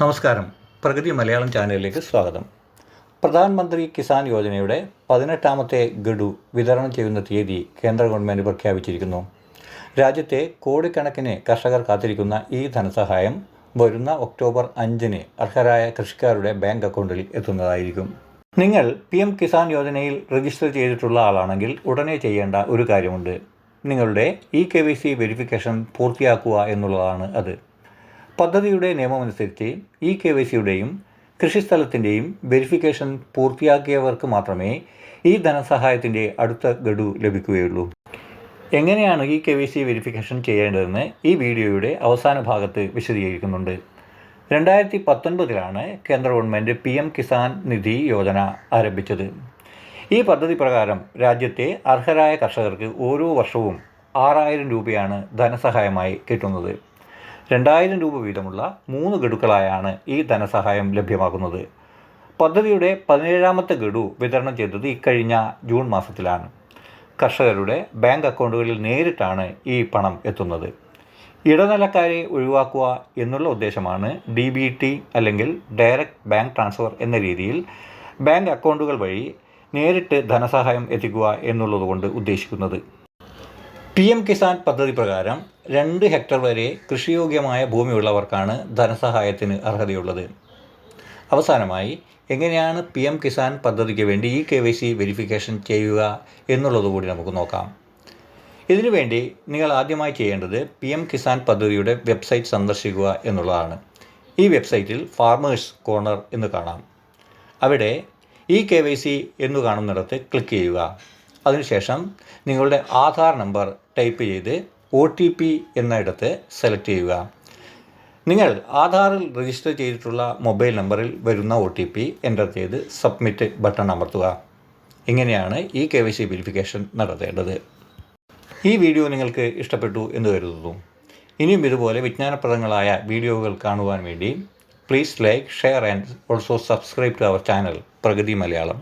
നമസ്കാരം. പ്രഗതി മലയാളം ചാനലിലേക്ക് സ്വാഗതം. പ്രധാനമന്ത്രി കിസാൻ യോജനയുടെ പതിനെട്ടാമത്തെ ഗഡു വിതരണം ചെയ്യുന്ന തീയതി കേന്ദ്ര ഗവൺമെന്റ് പ്രഖ്യാപിച്ചിരിക്കുന്നു. രാജ്യത്തെ കോടിക്കണക്കിന് കർഷകർ കാത്തിരിക്കുന്ന ഈ ധനസഹായം വരുന്ന ഒക്ടോബർ അഞ്ചിന് അർഹരായ കൃഷിക്കാരുടെ ബാങ്ക് അക്കൗണ്ടിൽ എത്തുന്നതായിരിക്കും. നിങ്ങൾ പി എം കിസാൻ യോജനയിൽ രജിസ്റ്റർ ചെയ്തിട്ടുള്ള ആളാണെങ്കിൽ ഉടനെ ചെയ്യേണ്ട ഒരു കാര്യമുണ്ട്. നിങ്ങളുടെ ഇ കെ സി വെരിഫിക്കേഷൻ പൂർത്തിയാക്കുക എന്നുള്ളതാണ് അത്. പദ്ധതിയുടെ നിയമമനുസരിച്ച് ഇ കെ വൈ സിയുടെയും കൃഷിസ്ഥലത്തിന്റെയും വെരിഫിക്കേഷൻ പൂർത്തിയാക്കിയവർക്ക് മാത്രമേ ഈ ധനസഹായത്തിന്റെ അടുത്ത ഗഡു ലഭിക്കുകയുള്ളൂ. എങ്ങനെയാണ് E K Y C verification ചെയ്യേണ്ടതെന്ന് ഈ വീഡിയോയുടെ അവസാന ഭാഗത്ത് വിശദീകരിക്കുന്നുണ്ട്. രണ്ടായിരത്തി പത്തൊൻപതിലാണ് കേന്ദ്ര government P M Kisan Nidhi Yojana ആരംഭിച്ചത്. ഈ പദ്ധതി പ്രകാരം രാജ്യത്തെ അർഹരായ കർഷകർക്ക് ഓരോ വർഷവും ആറായിരം രൂപയാണ് ധനസഹായമായി കിട്ടുന്നത്. രണ്ടായിരം രൂപ വീതമുള്ള മൂന്ന് ഗഡുക്കളായാണ് ഈ ധനസഹായം ലഭ്യമാകുന്നത്. പദ്ധതിയുടെ പതിനേഴാമത്തെ ഗഡു വിതരണം ചെയ്തത് ഇക്കഴിഞ്ഞ ജൂൺ മാസത്തിലാണ്. കർഷകരുടെ ബാങ്ക് അക്കൗണ്ടുകളിൽ നേരിട്ടാണ് ഈ പണം എത്തുന്നത്. ഇടനിലക്കാരെ ഒഴിവാക്കുക എന്നുള്ള ഉദ്ദേശമാണ് ഡി ബി ടി അല്ലെങ്കിൽ ഡയറക്റ്റ് ബാങ്ക് ട്രാൻസ്ഫർ എന്ന രീതിയിൽ ബാങ്ക് അക്കൗണ്ടുകൾ വഴി നേരിട്ട് ധനസഹായം എത്തിക്കുക എന്നുള്ളതുകൊണ്ട് ഉദ്ദേശിക്കുന്നത്. പി എം കിസാൻ പദ്ധതി പ്രകാരം രണ്ട് ഹെക്ടർ വരെ കൃഷിയോഗ്യമായ ഭൂമിയുള്ളവർക്കാണ് ധനസഹായത്തിന് അർഹതയുള്ളത്. അവസാനമായി എങ്ങനെയാണ് പി എം കിസാൻ പദ്ധതിക്ക് വേണ്ടി E K Y C verification ചെയ്യുക എന്നുള്ളതുകൂടി നമുക്ക് നോക്കാം. ഇതിനുവേണ്ടി നിങ്ങൾ ആദ്യമായി ചെയ്യേണ്ടത് പി എം കിസാൻ പദ്ധതിയുടെ വെബ്സൈറ്റ് സന്ദർശിക്കുക എന്നുള്ളതാണ്. ഈ വെബ്സൈറ്റിൽ ഫാർമേഴ്സ് കോർണർ എന്ന് കാണാം. അവിടെ ഇ കെ വൈ സി എന്ന് കാണുന്നിടത്ത് ക്ലിക്ക് ചെയ്യുക. അതിനുശേഷം നിങ്ങളുടെ ആധാർ നമ്പർ ടൈപ്പ് ചെയ്ത് ഒ ടി പി എന്നിടത്ത് സെലക്ട് ചെയ്യുക. നിങ്ങൾ ആധാറിൽ രജിസ്റ്റർ ചെയ്തിട്ടുള്ള മൊബൈൽ നമ്പറിൽ വരുന്ന ഒ ടി പി എന്റർ ചെയ്ത് സബ്മിറ്റ് ബട്ടൺ അമർത്തുക. ഇങ്ങനെയാണ് ഈ കെ വൈ സി വെരിഫിക്കേഷൻ നടത്തേണ്ടത്. ഈ വീഡിയോ നിങ്ങൾക്ക് ഇഷ്ടപ്പെട്ടു എന്ന് കരുതുന്നു. ഇനിയും ഇതുപോലെ വിജ്ഞാനപ്രദങ്ങളായ വീഡിയോകൾ കാണുവാൻ വേണ്ടി please like share and also subscribe to our channel Pragathi Malayalam.